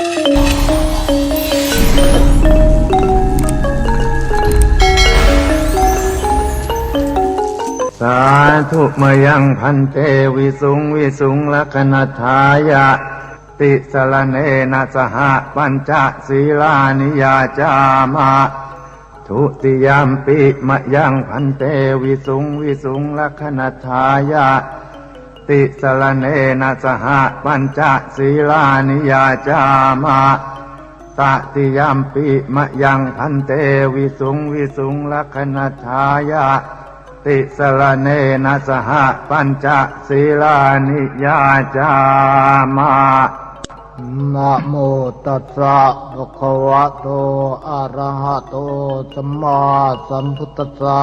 สาธุมยังพันเตวิสุงวิสุงลักนทายะ ติสรณเนนะสหปัญจศีลานิยาจามะทุติยามปิมยังพันเตวิสุงวิสุงลักนทายะ ติสรณเนนะสหปัญจศีลานิยาจามะตติยามปิมะยังพันเตวิสุงวิสุงลักนทายะ ติสรณเนนะสหปัญจศีลานิยาจามะนะโมตัสสะภะคะวะโตอะระหะโตสัมมาสัมพุทธัสสะ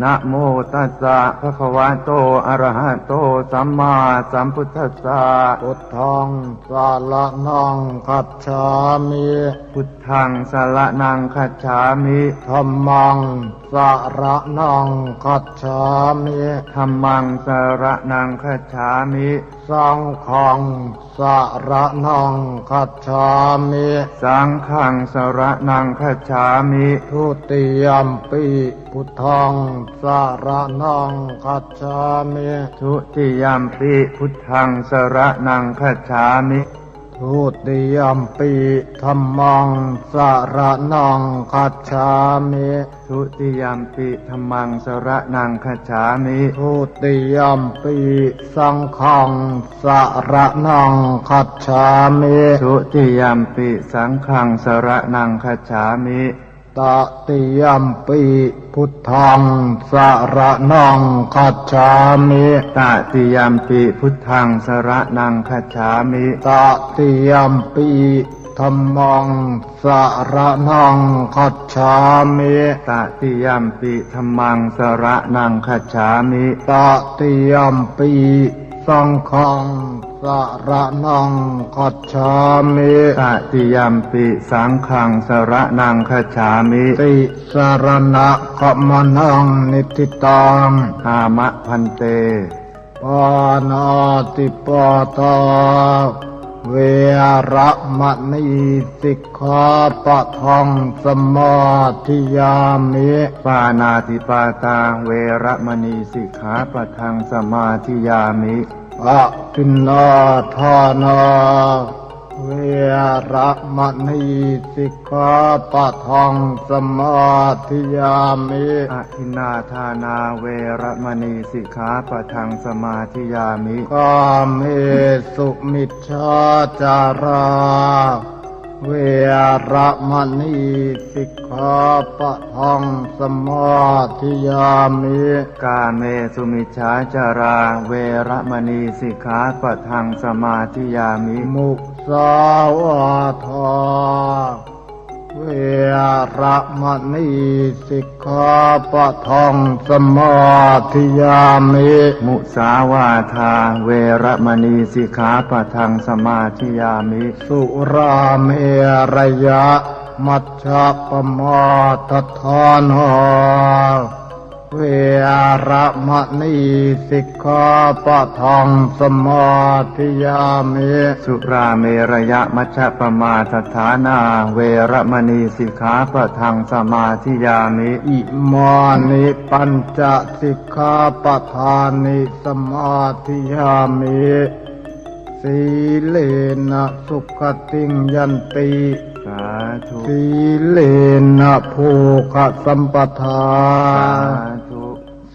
นะโมตัสสะภะคะวะโต อะระหะโต สัมมาสัมพุทธัสสะ พุทธังสารนังคัจฉามิ พุทธังสารนังคัจฉามิธัมมัง สารนังคัจฉามิธัมมังสารนังคัจฉามิสังฆังสารนังคัจฉามิสังฆังสารนังคัจฉามิทุติยมปิพุทธังสารนังคัจฉามิทุติยามปิพุทธังสรนังคัจฉามิ ทุติยมปีธรรมังสารนังคัจฉามิทุติยมปีธรรมังสรนังคัจฉามิทุติยมปีสังฆังสารนังคัจฉามิทุติยมปีสังฆังสรนังคัจฉามิ ตติยมปิพุทธังสารนังคัจฉามิตติยมปิพุทธังสรนังคัจฉามิตติยมปิธัมมังสารนังคัจฉามิตติยมปิธรรมังสรนังคัจฉามิตติยมปิสังฆัง สารนังคัจฉามิตติยามปิสังฆังสรนังคัจฉามิติสารณะขมนังนิติตังหามะพันเตปานาติปาตาเวระมณีสิกขาปะทังสมาธิยามิปานาติปาตาเวระมณีสิกขาปะทังสมาธิยามิ อะตินนาทานาเวระมณีสิกขาปะทองสมาธิยามิอธินนาทานาเวระมณีสิกขาปะทังสมาธิยามิกาเมสุมิชฌาจารา เวระมณีสิกขาปะทังสมาธิยามิกาเมสุมิชฌาจารา เวระมณีสิกขาปะทังสมาธิยามิ มุสาวาทา เวระมณีสิกขาปะทังสมาธิยามิมุสาวาทาเวระมณีสิกขาปะทังสมาธิยามิ สุราเมรยะ มัชฌะปมาทฐานหา เวระมณีสิกขาปะทังสมาธิยามิสุราเมรยะมัชฌะปมาทฐานา เวระมณีสิกขาปะทังสมาธิยามิอิมานิปัญจสิกขาปทานิสมาธิยามิสีเลนะสุขติงยันติสาธุสีเลนะภูคสัมปทา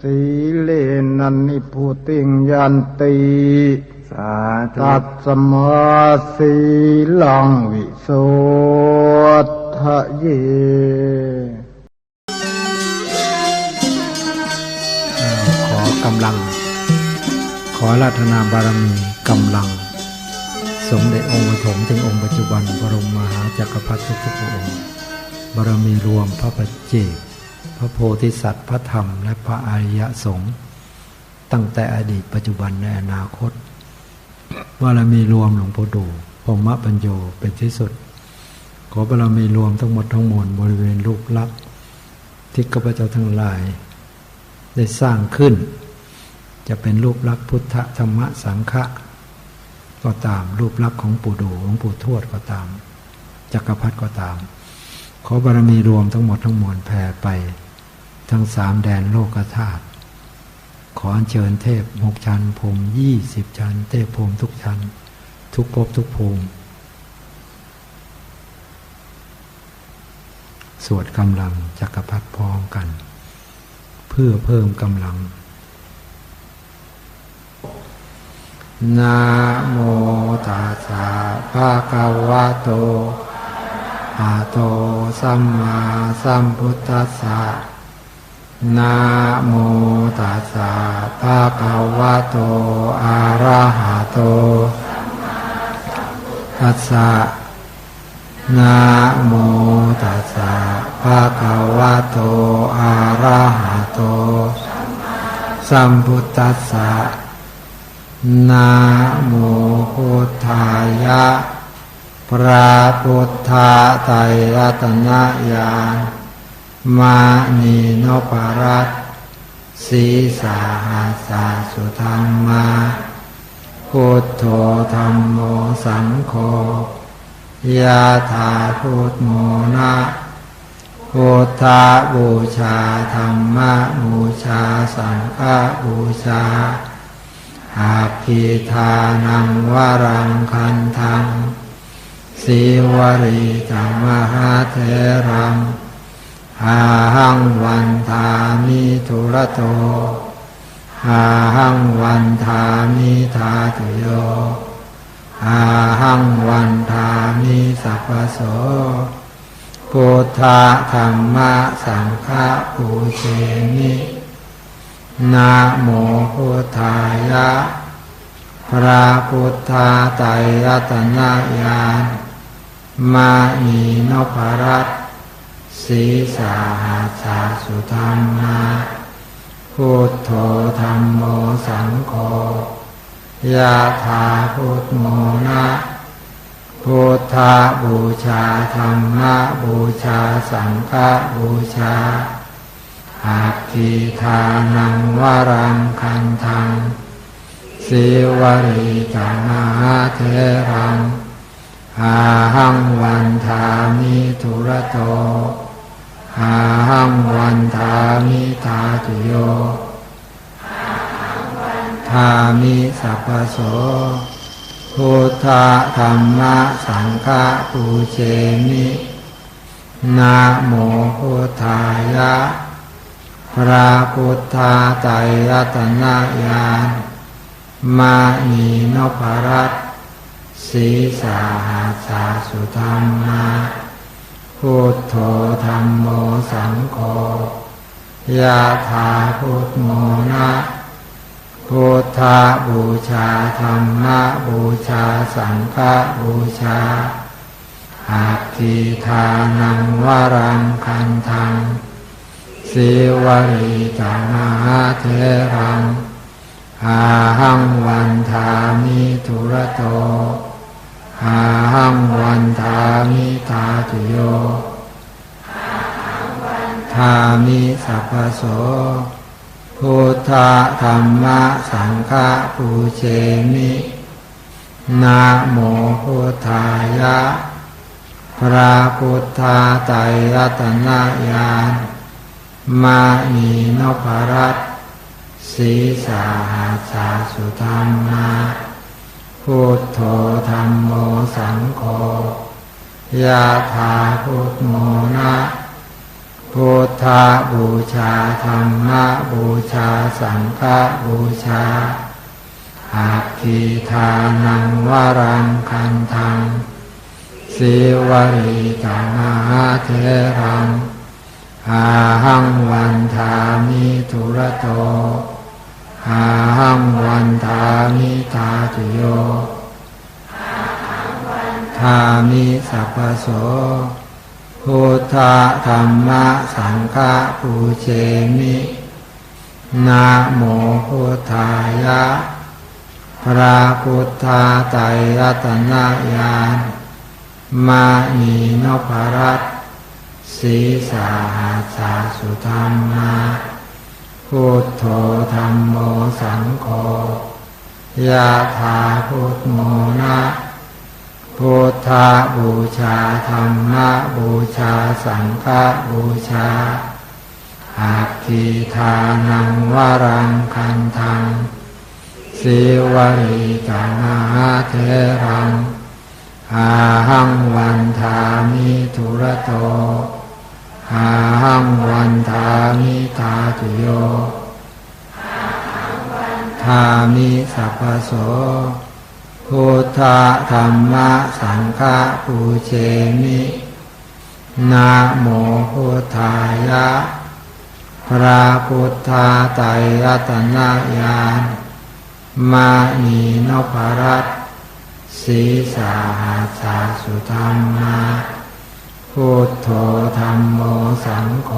สาธุสีเลนะนิพุติงยันติสาธุตัดสมาสีลังวิโสทะเยขอกำลัง ขอรัตนาบารมีกำลัง สมเด็จองค์ปฐมถึงองค์ปัจจุบันบรมมหาจักรพรรดิทุกๆพระองค์บารมีรวมพระปัจเจก พระโพธิสัตว์พระธรรม และพระอริยสงฆ์ตั้งแต่อดีตปัจจุบันในอนาคตบารมีรวมหลวงพ่อดูพรหมปัญโยเป็นที่สุด ขอบารมีรวมทั้งหมดทั้งมวลบริเวณรูปลักษณ์ที่ข้าพเจ้าทั้งหลาย ได้สร้างขึ้น จะเป็นรูปลักษณ์พุทธธรรมสังฆะก็ตามรูปลักษณ์ของปู่ดูของปู่ทวดก็ตามจักรพรรดิก็ตาม ขอบารมีรวมทั้งหมดทั้งมวลแผ่ไป ทั้งสามแดนโลกธาตุขออัญเชิญเทพหกชั้นภูมิยี่สิบชั้น เทพภูมิทุกชั้น ทุกภพทุกภูมิสวดกำลังจักรพรรดิพร้อมกัน เพื่อเพิ่มกำลังนะโมตัสสะภะคะวะโต อะโตสัมมาสัมพุทธัสสะนะโมตัสสะภะคะวะโตอะระหะโตตัสสะนะโมตัสสะภะคะวะโตอะระหะโตสัมพุทธัสสะนะโมพุทธายะ พระพุทธาไตรรัตนญาณมานีนปรัตน์สีสาหาสาสุธรรมาพุทโธธรรมโมสังโฆยาถาพุทโมนะพุทธาบูชาธรรมะบูชาสังฆบูชาอาภิธานังวรังคันทัง สีวรีจังมหาเทรังอาหังวันทามิทุระโตอาหังวันทามิทาตุโยอาหังวันทามิสัพพโสพุทธะธรรมะสังฆะปูเชมินะโมพุทธายะ พระพุทธาไตรรัตนญาณ มานีนพรัตน์สีสาหาสาสุธรรมาพุทโธธรรมโมสังโฆยะถาพุทโมนะพุทธาบูชาธรรมะบูชาสังฆบูชาอาทิทานังวรังคันทังสิวริจามาเทรัง อาหังวันทามิทุระโตอาหังวันทามิทาตุโยทามิสัพพโสพุทธธรรมะสังฆะปูเชมินะโมพุทธายะ พระพุทธาไตรรัตนญาณมานีนพรัตน สีสาหาสาสุธรรมาพุทโธธรรมโมสังโฆยะถาพุทโมนะพุทธาบูชาธรรมะบูชาสังฆบูชาอาทิทานังวรังคันทังสิวริจามหาเทรังอาหังวันทามิทุระโต อาหังวันทามิทาตุโยทามิสัพพโสพุทธธรรมะสังฆะปูเชมินะโมพุทธายะ พระพุทธาไตรรัตนญาณมานีนพรัตน์สีสาหาสาสุธรรมา พุทโธธรรมโมสังโฆยะถาพุทโมนะพุทธาบูชาธรรมบูชาสังฆบูชาอาทิทานังวรังคันทังสิวริจามาเทรังอาหังวันทามิทุระโต อาหังวันทามิทาตุโยธามิสัพพโสพุทธธรรมะสังฆปูเชมินะโมพุทธายะ พระพุทธาไตรรัตนญาณมานีนพรัตน์สีสาหาสาสุธรรมา พุทโธธรรมโมสังโฆยะถาพุทโมนะพุทธบูชาธรรมะบูชาสังฆบูชาอาคีทานังวรังคันทังสิวริกานาเทรังอาหังวันทามิทุระโต อาหังวันทามิทาตุโยทามิสัพพโสพุทธธรรมะสังฆปูเชมินะโมพุทธายะ พระพุทธาไตรรัตนญาณมานีนพรัตสีสาหาสาสุธรรมา พุทโธธรรมโมสังโฆ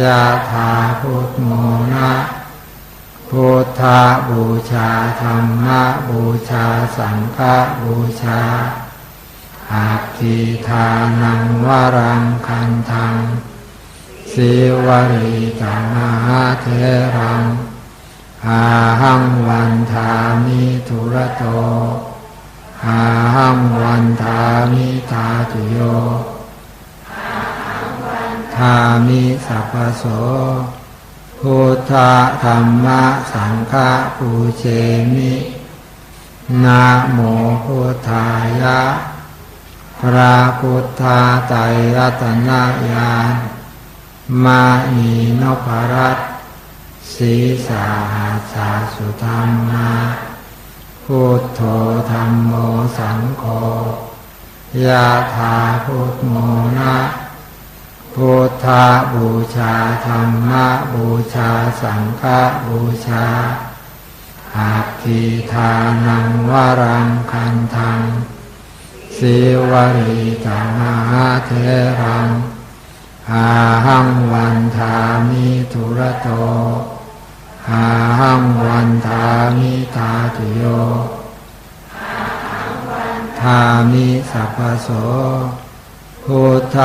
ยะถาพุทโมนะพุทธบูชาธรรมบูชาสังฆบูชาอาคีทานังวรังคันทังสิวริกานาเทรังอาหังวันทามิทุระโต อาหังวันทามิทาตุโยทามิสัพพโสพุทธธรรมะสังฆปูเชมินะโมพุทธายะ พระพุทธาไตรรัตนญาณมานีนพรัตน์สีสาหาสาสุธรรมา พุทโธธรรมโมสังโฆยะถาพุทโมนะพุทธบูชาธรรมะบูชาสังฆบูชาอาคีทานังวรังคันทังสิวริกานาเทรังอาหังวันทามิทุระโต อาหังวันทามิทาตุโยทามิสัพพโสพุทธ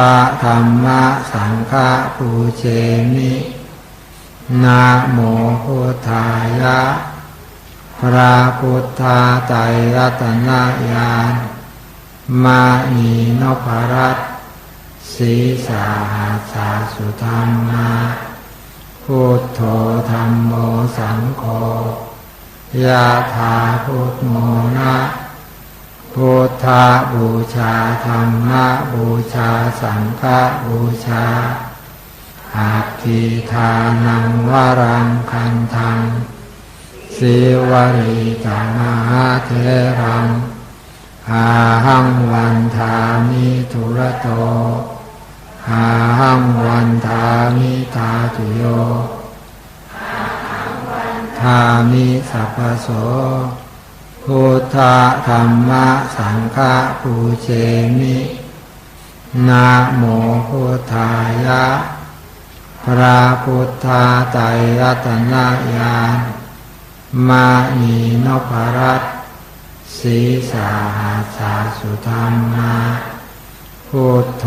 ธรรมะสังฆปูเชมินะโมพุทธายะ พระพุทธาไตรรัตนญาณมานีนพรัตน์สีสาหาสาสุธรรมา พุทโธธรรมโมสังโฆยะถาพุทโมนะพุทธบูชาธรรมะบูชาสังฆบูชาอาคีทานังวรังคันทังสิวริกานาเทรังอาหังวันทามิทุระโต อาหังวันทามิทาตุโยทามิสัพพโสพุทธธรรมะสังฆปูเชมินะโมพุทธายะ พระพุทธาไตรรัตนญาณมานีนพรัตสีสาหาสาสุธรรมา พุทโธ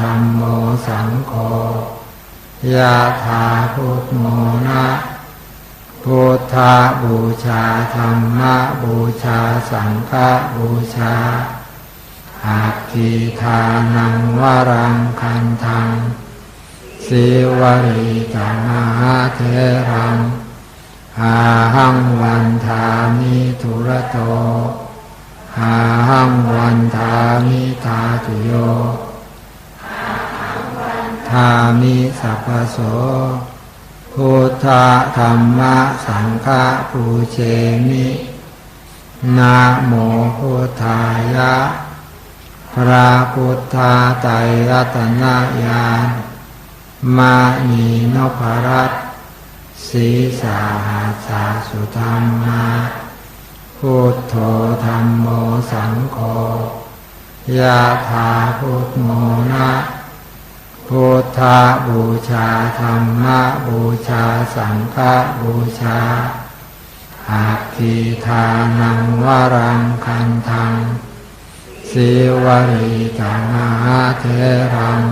ธรรมโมสังโฆยะถาพุทโมนะพุทธบูชาธรรมบูชาสังฆบูชาอาคีทานังวรังคันทังสิวริกานาเทรังอาหังวันทามิทุระโต อาหังวันทามิทาตุโยทามิสัพพโสพุทธธรรมะสังฆปูเชมินะโมพุทธายะ พระพุทธาไตรรัตนญาณมานีนพรัตน์สีสาหาสาสุธรรมา พุทโธธรรมโมสังโฆยะถาพุทโมนะพุทธบูชาธรรมะบูชาสังฆบูชาอาทิทานังวรังคันทังสิวริจามหาเทรัง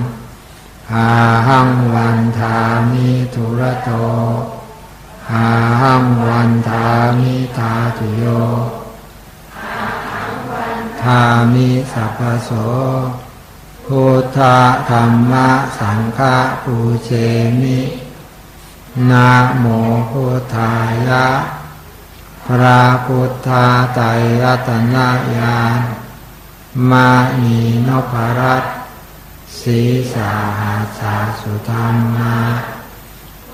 อาหังวันทามิทุระโต อาหังวันทามิทาตุโยทามิสัพโสพุทธธรรมะสังฆปูเชมินะโมพุทธายะ พระพุทธาไตรรัตนญาณมานีนพรัตศีสาหาสาสุธรรมา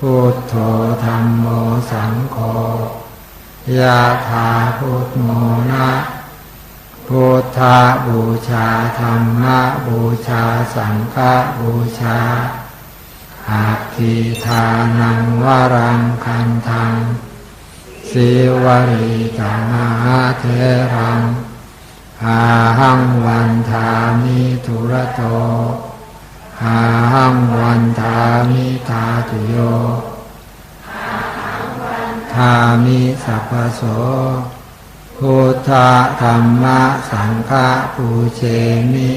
พุทโธธรรมโมสังโฆยะถาพุทโมนะพุทธบูชาธรรมะบูชาสังฆบูชาอาทิทานังวรังคันทังสิวริกามาเทรังอาหังวันทามิทุระโต อาหังวันทามิทาตุโยทามิสัพพโสพุทธธรรมะสังฆปูเชมิ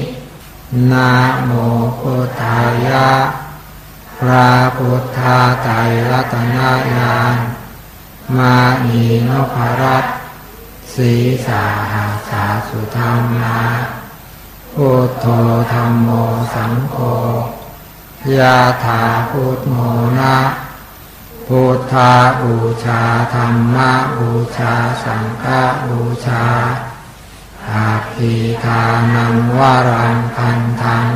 นะโมพุทธายะพระพุทธาไตรรัตนญาณมานีนพรัตน์ศีสาหาสาสุธรรมา พุทโธธรรมโมสังโฆยะถาพุทโมนะพุทธาบูชาธรรมบูชาสังฆบูชาอาภีทานังวารังพันธัง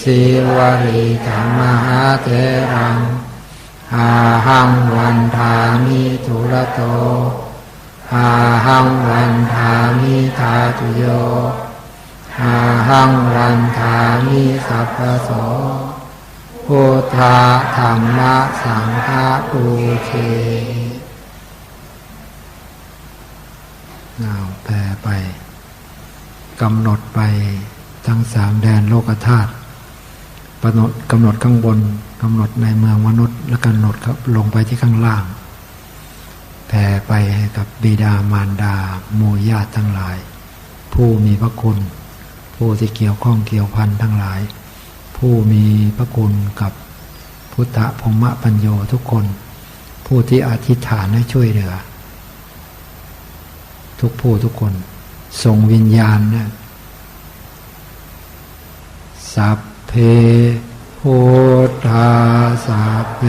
สีวริธรรมหาเทรังอาหังวันทามิทุระโตอาหังวันทามิทาตุโย พังวันทามิสัพพโสพุทธธรรมะสังฆปูเชเอาแปลไปกำหนดไปทั้งสามแดนโลกธาตุกำหนดกำหนดข้างบนกำหนดในเมืองมนุษย์ แล้วกำหนดครับลงไปที่ข้างล่างแผ่ไปให้กับบิดามารดาหมู่ญาติทั้งหลาย ผู้มีพระคุณ ผู้ที่เกี่ยวข้องเกี่ยวพันทั้งหลาย ผู้มีพระคุณกับพุทธพรหมปัญโยทุกคน ผู้ที่อธิษฐานให้ช่วยเหลือ ทุกผู้ทุกคนส่งวิญญาณนะสัพเพพุทธาสัพเพ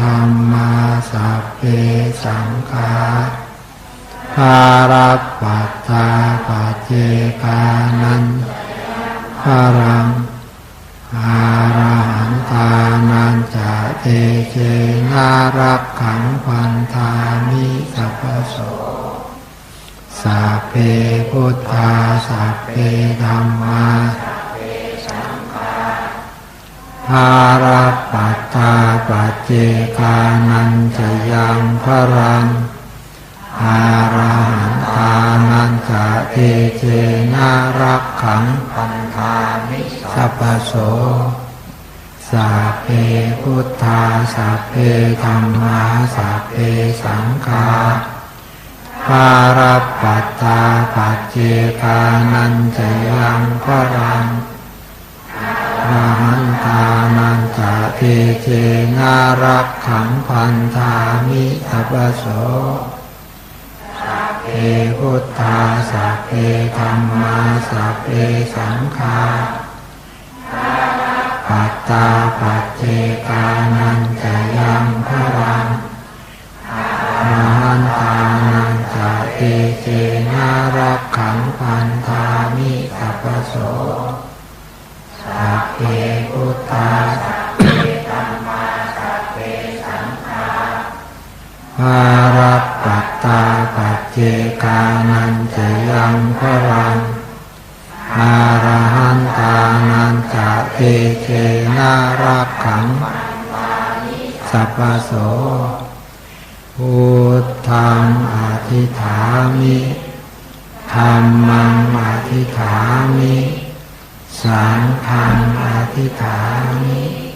ธรรมาสัพเพสังฆา ภารัปปัตตาปัจเจกานันภารังอาราหันตานันจะเตเจนารักขังพันธามิสัพพโสสัพเพพุทธาสัพเพธรรมาภาราปัตตาปัจเจกานันจะยังพรัง อาราหันตานันจะเทเจนารักขังพันธามิสัพโสสัพเพพุทธาสัพเพธรรมาสัพเพสังฆาภาราปัตตาปัจเจกานันจะยังพรังอาหันตานันจะเทเจนารักขังพันธามิสัพโส สัพเพธรรมาสัพเพสังฆาปัตตาปัจเจกานันจะยังพรังอาหันตานันจะเทเจนารักขังพันธามิสัพพโสสัพเพพุทธาสัพเพารัปปัตตาปัจเจกานันจะยังพรังอาระหันตานันจะเทเจนารักขัง สัพพโสพุทธังอธิฐามิธรรมังอธิฐามิ สังฆังอธิฐามิ